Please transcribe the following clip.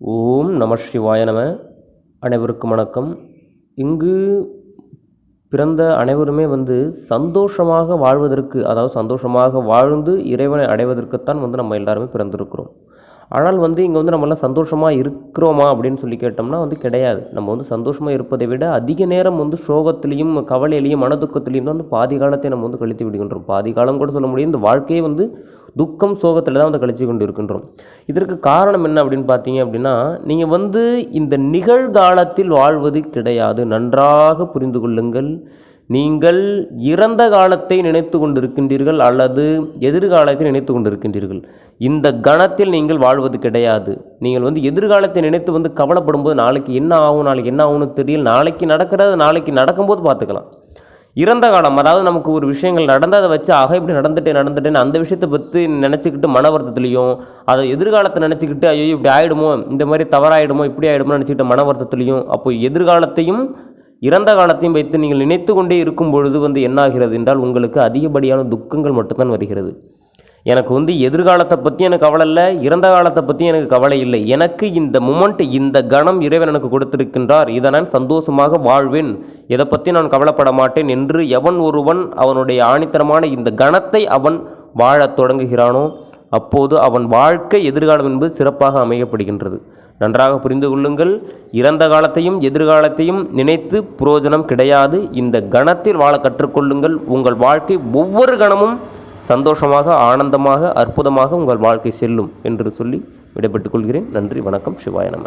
ஓம் நம சிவாய நம. அனைவருக்கும் வணக்கம். இங்கு பிறந்த அனைவருமே வந்து சந்தோஷமாக வாழ்வதற்கு அதாவது சந்தோஷமாக வாழ்ந்து இறைவனை அடைவதற்குத்தான் வந்து நம்ம எல்லாருமே பிறந்திருக்கிறோம். ஆனால் வந்து இங்கே வந்து நம்மளாம் சந்தோஷமாக இருக்கிறோமா அப்படின்னு சொல்லி கேட்டோம்னா வந்து கிடையாது. நம்ம வந்து சந்தோஷமாக இருப்பதை விட அதிக நேரம் வந்து சோகத்திலையும் கவலையிலையும் மனதுக்கத்திலையும் தான் வந்து பாதி காலத்தை நம்ம வந்து கழித்து விடுகின்றோம். பாதி காலம் கூட சொல்ல முடியும். இந்த வாழ்க்கையே வந்து துக்கம் சோகத்தில் தான் வந்து கழிச்சு கொண்டு இருக்கின்றோம் இதற்கு காரணம் என்ன அப்படின்னு பார்த்தீங்க அப்படின்னா நீங்கள் வந்து இந்த நிகழ்காலத்தில் வாழ்வது கிடையாது. நன்றாக புரிந்து கொள்ளுங்கள். நீங்கள் இறந்த காலத்தை நினைத்து கொண்டிருக்கின்றீர்கள் அல்லது எதிர்காலத்தை நினைத்து கொண்டிருக்கின்றீர்கள். இந்த கணத்தில் நீங்கள் வாழ்வது கிடையாது. நீங்கள் வந்து எதிர்காலத்தை நினைத்து வந்து கவலைப்படும்போது நாளைக்கு என்ன ஆகும் நாளைக்கு என்ன ஆகும்னு தெரியல. நாளைக்கு நடக்கிறது நாளைக்கு நடக்கும்போது பார்த்துக்கலாம். இறந்த காலம் அதாவது நமக்கு ஒரு விஷயங்கள் நடந்ததை வச்சு ஆக இப்படி நடந்துட்டே நடந்துட்டேன்னு அந்த விஷயத்தை பற்றி நினச்சிக்கிட்டு மன வருத்தத்துலேயும் அதை எதிர்காலத்தை நினச்சிக்கிட்டு ஐயோ இப்படி ஆகிடுமோ இந்த மாதிரி தவறாயிடுமோ இப்படி ஆகிடுமோ நினச்சிக்கிட்டு மன வருத்தத்துலேயும் அப்போ எதிர்காலத்தையும் இறந்த காலத்தையும் வைத்து நீங்கள் நினைத்து கொண்டே இருக்கும் பொழுது வந்து என்னாகிறது என்றால் உங்களுக்கு அதிகப்படியான துக்கங்கள் மட்டும்தான் வருகிறது. எனக்கு வந்து எதிர்காலத்தை பற்றி எனக்கு கவலை இல்லை இறந்த காலத்தை பற்றி எனக்கு கவலை இல்லை. எனக்கு இந்த மூமெண்ட் இந்த கணம் இறைவன் எனக்கு கொடுத்திருக்கின்றார். இதை நான் சந்தோஷமாக வாழ்வேன். இதை பற்றி நான் கவலைப்பட மாட்டேன் என்று எவன் ஒருவன் அவனுடைய ஆணித்தரமான இந்த கணத்தை அவன் வாழத் தொடங்குகிறானோ அப்போது அவன் வாழ்க்கை எதிர்காலம் என்பது சிறப்பாக அமையப்படுகின்றது. நன்றாக புரிந்து கொள்ளுங்கள். இறந்த காலத்தையும் எதிர்காலத்தையும் நினைத்து புரோஜனம் கிடையாது. இந்த கணத்தில் வாழ கற்றுக்கொள்ளுங்கள். உங்கள் வாழ்க்கை ஒவ்வொரு கணமும் சந்தோஷமாக ஆனந்தமாக அற்புதமாக உங்கள் வாழ்க்கை செல்லும் என்று சொல்லி விடைபெற்றுக் கொள்கிறேன். நன்றி வணக்கம். சிவாய நம.